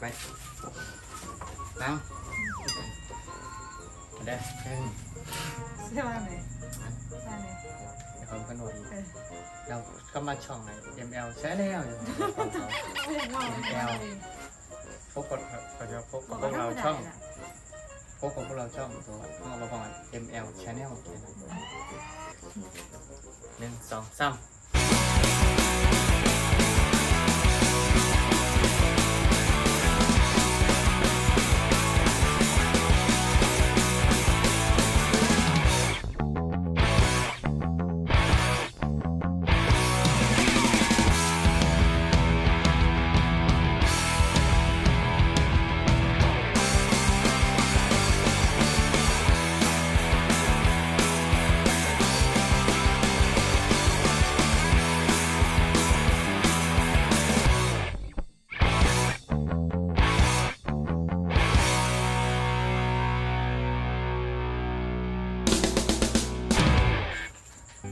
ไปนั่งมาได้เชิญใช่ไหมไหนใช่ไหมเดี๋ยวเขาก็นวดอีกเออเราก็มาช่องไหน ML ใช่แล้วอยู่ของเขาไม่อยากบอกเลยพบกับเขาจะพบบกัอบกพว่าวกถ้าเราไม่ได้ช่องน่ะพบกับพวกเราช่องตัวพวกเราประมาณ ML Channel แค่นั้นหนึ่งสองสาม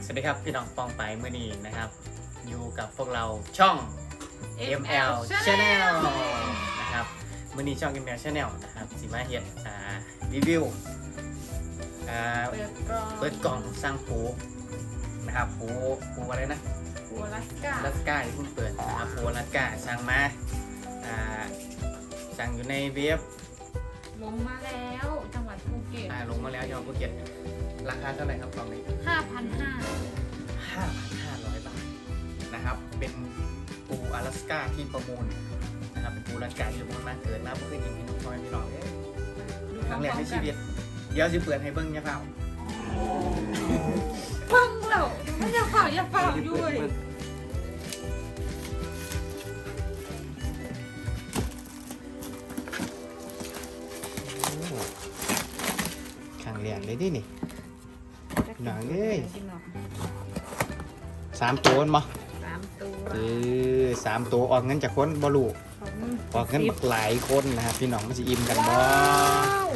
สวัสดีครับพี่น้องปองไปเมื่อนี้นะครับ อยู่กับพวกเราช่อง ML Channel นะครับมื่อนี้ช่อง ML Channel นะครับสิมาเฮ็ดอ่ารีวิวอ่าเปิดกล่องเปิดกล่องสร้างปูนะครับปูปูอะไรนะปูอลาสก้าลัสกาที่เพิ่งเปิดนะครับปูลัสกาสั่งมาอ่าสั่งอยู่ในเว็บลงมาแล้วจังหวัดภูเก็ตอ่าลงมาแล้วยอดภูเก็ต ราคาเท่าไหร่ครับกล่องนี้5,500 5,500 บาทนะครับ เป็นปูอลาสก้าที่ประมูลนะครับ เป็นปูอลาสก้าที่ประมูลมาเกิดมาเพื่อกินพี่น้องพ่อแม่พี่น้องเอ้ยครั้งแรกในชีวิต เดี๋ยวสิเปิดให้เบิ้งเนี่ยเปล่าฟังแล้วไม่จะเป่าอย่าเป่าด้วยครั้งแรกเลยดินี่ หนังเอ้ยสามตัวมั้สามตัวคือสามตัวออกเงินจากคนบอลูของออกเงินบักหลายคนนะครับพี่น้องมันจะอิ่มกันบ่ว้าว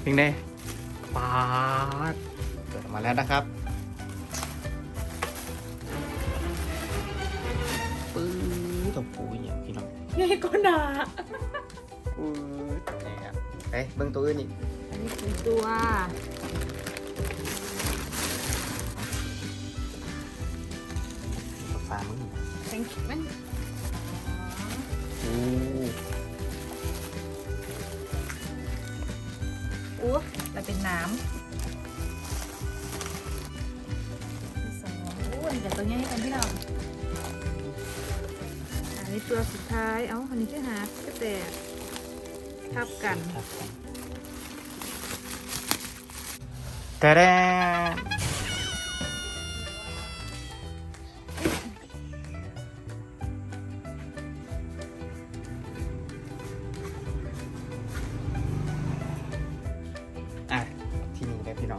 เพียงใดปาดเกิดออกมาแล้วนะครับปื้อตัวปูอย่างพี่น้องใหญ่ก็หนาปื้อนี่ครับเฮ้ยเบิ่งตัวอื่นอีกอันนี้คือตัว ฟ้ามึงแตงมันอู้อู้แต่เป็นน้ำที่สองอู้อันนี้แต่ตัวใหญ่กันพี่น้องอันนี้ตัวสุดท้าย เอ้าอันนี้คือหาก็แต่ทับกันทับกันแต่แดน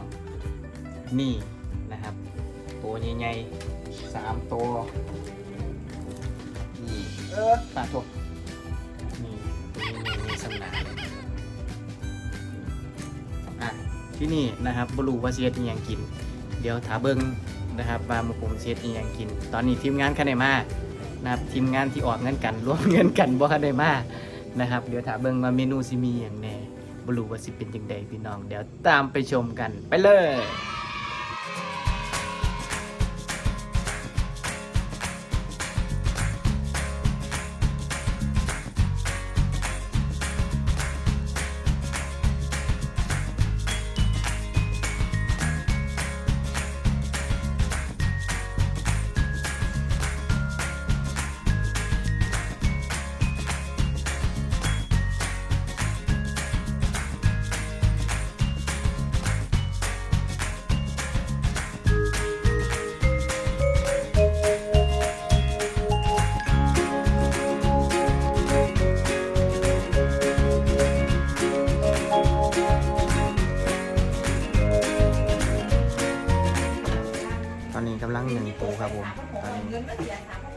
นี่น้อง นี่นะครับ ตัวใหญ่ๆสามตัว นี่เออปลาตัวนี่ตัวใหญ่ๆมีสำนาเลยอะที่นี่นะครับบรูว่าเสียดอียังกิน เดี๋ยวถาเบิงนะครับว่าหมาผมเสียดอียังกิน ตอนนี้ทีมงานคันไดมานะครับทีมงานที่ออกเงินกันร่วมเงินกันบ่คันไดมานะครับ เดี๋ยวถาเบิงว่าเมนูสิมีอย่างแน่ บรูว่าสิเป็นยังไงพี่น้อง เดี๋ยวตามไปชมกันไปเลย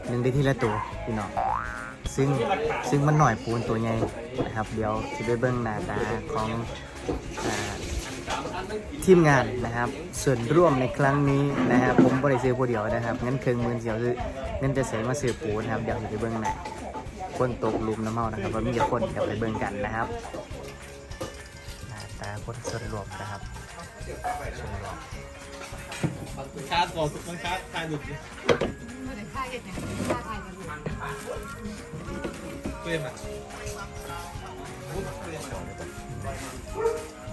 หนึ่งได้ที่ละตัวพี่น้องซึ่งซึ่งมันหน่อยปูนตัวใหญ่นะครับ เดี๋ยวจะไปเบิ้งหน้าตาของอทีมงานนะครับ ส่วนร่วมในครั้งนี้นะครับผมบริซื้อผู้เดียวนะครับงั้นเครื่องมือเสียวคือเงินจะเสียมาซื้อปูนะครับเดี๋ยวจะไปเบิ้งหน้าคนตกลุมน้ำเมานะครับว่ามีแต่คนเดี๋ยวไปเบิ่งกันนะครับหน้าตาคนส่วนรวมนะครับส่วนรวมชาร์จก่อนมันชาร์จทายหลุด ดิเปลี่ยนอะ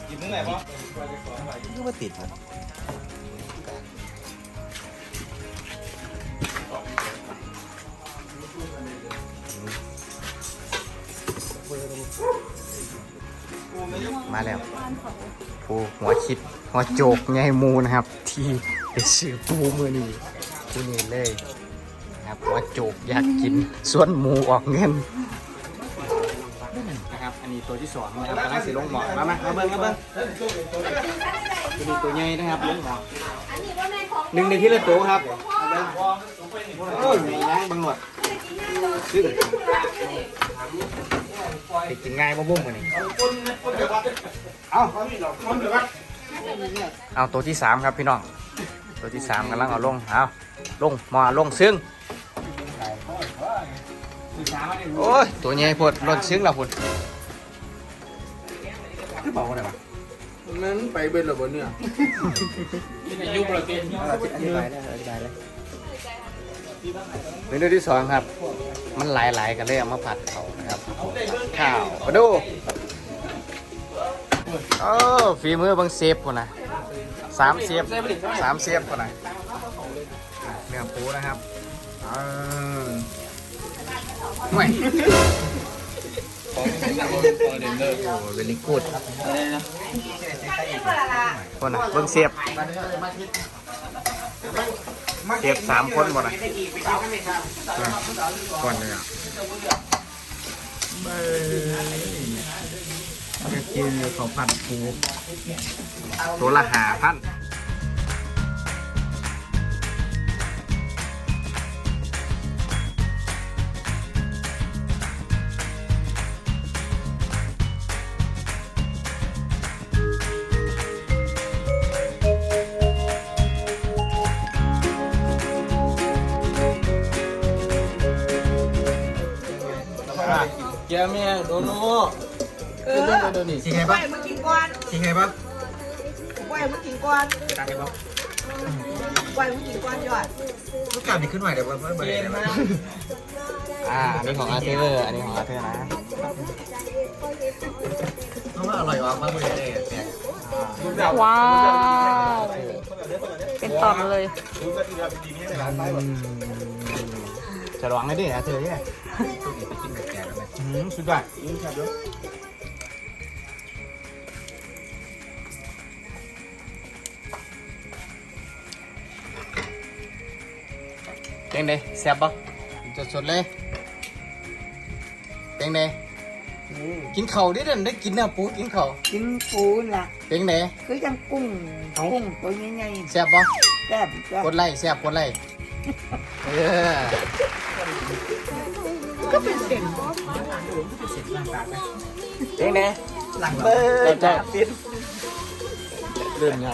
กินเมื่อไหร่ปะก็มาติดมันมาแล้วปูหัวคิดหัวโจกไงมูนะครับ ที่ไปซื้อปูมือนี้ที่นี่เลย นะครับหัวโจกอยากกินส่วนหมูออกเงินนะครับอันนี้ตัวที่สองนะครับกำลังสิลงหมอมามามาเบิ้งมาเบิ้งตัวนี้ตัวใหญ่นะครับลงหมอหนึ่งในที่ละตัวครับโอ้ยมีนะเบังหนวดซื้อไปกินง่ายบ่บุ้งกว่านี้เอาเอาตัวที่สามครับพี่น้องตัวที่สามกำลังเอาลงเอาลงมาลงซึ้ง โอ้ย ตัวใหญ่พดลดซึ้งแล้วพดคือบอกว่าอะไรวะนั้นไปเป็นระเบิดเนี่ยยุบระเบิดอธิบายได้อธิบายได้เมนูที่สองครับ มันหลายๆกันเลยเอามาผัดเขานะครับ ข้าวมาดูโอ้ฝีมือบางเซฟคนนะสามเซฟสามเซฟคนนะเนื้อปูนะครับอืม ไม่โอ้เวลิกูดคนนะเบิ้งเสียบ เสียบสามคนหมดนะก่อนเลยอะจะกินเขาพันปูตัวละหาพัน ยร์เมียโดนโน่เออโดนนี่จริงไงไหวปะมึงกินก่อนจริงไงปะไหวมึงกินก่อนตามไปปะไหวมึงกินก่อนยอดลูกกาดนี่ขึ้นใหม่เดี๋ยวเมื่อเมื่อไหร่นะอ่าอันนี้ของอาเธอร์อันนี้ของอาเธอร์นะเพราะว่าอร่อยวะเมื่อเมื่อไหร่เนี่ยว้าว เป็นตอนเลย จะลองให้ดิอาเธอร์เนี่ยไปกินแบบแก่แล้วไหมอืมสุดยอดเป็นไงแซ่บปะสดสดๆเลยเป็นไงกินเข่าวดิเด่นได้กินเนื้อปูกินเข่าวกินปูนล่ะ เป็นไง คือยังกุ้งกุ้งตัวใหญ่แซ่บปะๆแซ่บแซ่บกดไลค์แซ่บกดไลค์เออ ก็เป็นเส้นเป็นไงหลังเออจ้ะปิดเรื่องยัง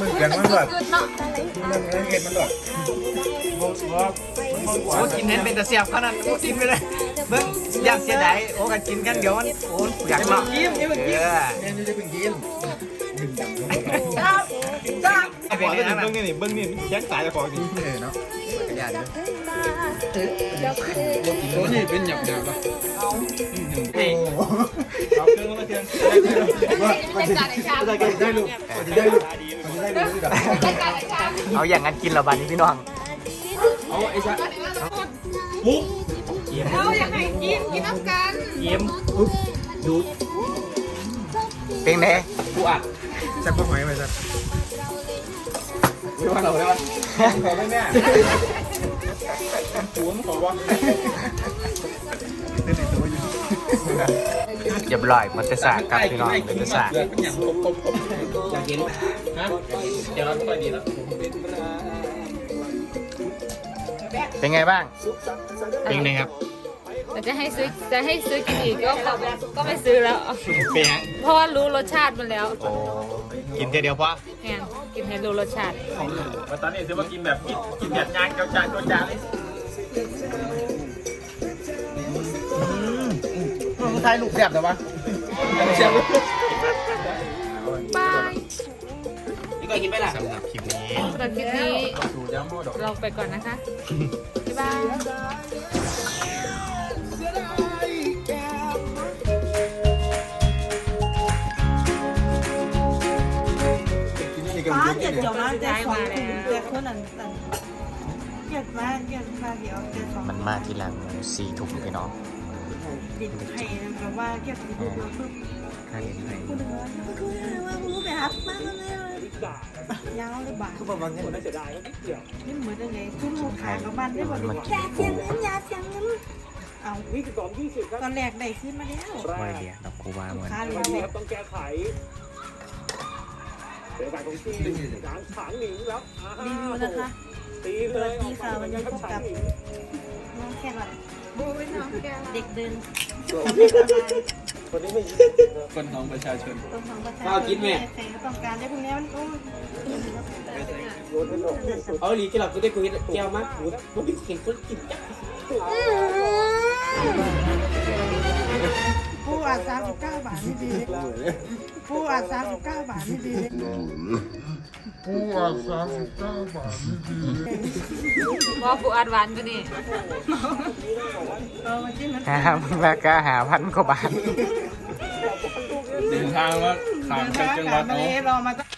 มึงเกินมันหลอดมึงเกินมันหลอดโอ้กินเน้นเป็นแต่เสียบขนาดโอ้กินไปเลยเบิ้งอยากเสียดายโอ้กันกินกันเดี๋ยวมันโอ้อยากลองยิ้มยิ้มยิ้มเนี่ยนี่จะเป็นกินจ้าจ้าไอ้เป็นไงนะเบิ้งนี่เบิ้งนี่แยกสายจะของดิเออเนาะ กระยาด้วยโอ้นี่เป็นหยับหยับปะเฮ้ยเอาเครื่องมาเทียนได้ลูกได้ลูกได้ลูกที่ดับเอาอย่างนั้นกินเหรอบันนี้พี่น้องเอาไอ้ชาปุ๊บเอาอยากให้กินกินน้ำกันเยี่ยมปุ๊บดูดเป็นไงกูอัดจะพวกหอยไหมจ๊ะไม่ว่าเราได้ปะขอได้แม่ปูมันขอว่าเรียบร้อยมันจะสากครับพี่น้องมันจะสากเดือดเป็นอย่างกบกบกบอยากกินฮะเดี๋ยวเราค่อยดีแล้วเป็นไงบ้างเป็นไงครับแต่จะให้ซื้อจะให้ซื้อกินอีกก็แบบก็ไม่ซื้อแล้วเป็นไงเพราะว่ารู้รสชาติมันแล้วโอ้กินเดียวพอแอนกินให้รู้รสชาติมาตอนนี้ซื้อมากินแบบกินกินแบบยางเจ้าจ่าเจ้าจ่าเลย ถ่ายรูปแซ่บแต่ว่าแซ่บบายนี่ก็กินไปละสำหรับคลิปนี้สำหรับคลิปนี้สูตรยำโมดอกเราไปก่อนนะคะ บ๊ายบายฟ้าเจ็ดเดี๋ยวนะเจ็ดสองเจ็ดคนนั้น เจ็ดมาเจ็ดมาเดี๋ยวเจ็ดสองมันมาทีหลังสี่ทุ่มพี่น้องดิให้แบบว่าเก็บทุกคนปุ๊บใครใครคุณเดินคุณเดินว่ารู้ไปครับมาเลยยาวเลยบ่าคือประมาณนี้นี่เหมือนอะไรทุ่มหัวขากับบ้านได้บ่แค่เสียงเงินยาเสียงเงินเอาตอนแรกได้ขึ้นมาแล้วไม่เดียวดอกกูว่าเหมือนค้าเลยแบบต้องแก้ไขเสียการของทีมหางฉางหนิงแล้วรีวิวนะคะ ตีสเลวัยสดีค่ะวันนี้พบกับน้องแค่หลับูเป็นน้องแกเด็กเดินคนนี้ไม่คนของประชาชน ต้นของประชาชนใครก็ต้องการได้พวกนี้มันโอ้เอาหลีที่เราก็ได้คุยแก้วมากหูมันเป็นเสียงคนกินจักผู้ อะสามสิบเก้าบาทนี่ดีผู้อะสามสิบเก้าบาทนี่ดีว่าปูอัดหวานกันนี่เออมันจิ้มมันหาราคาหาพันกว่าบาทเดินทางว่าขามไปจังหวัดมาโน้เลยรอมาตั้ง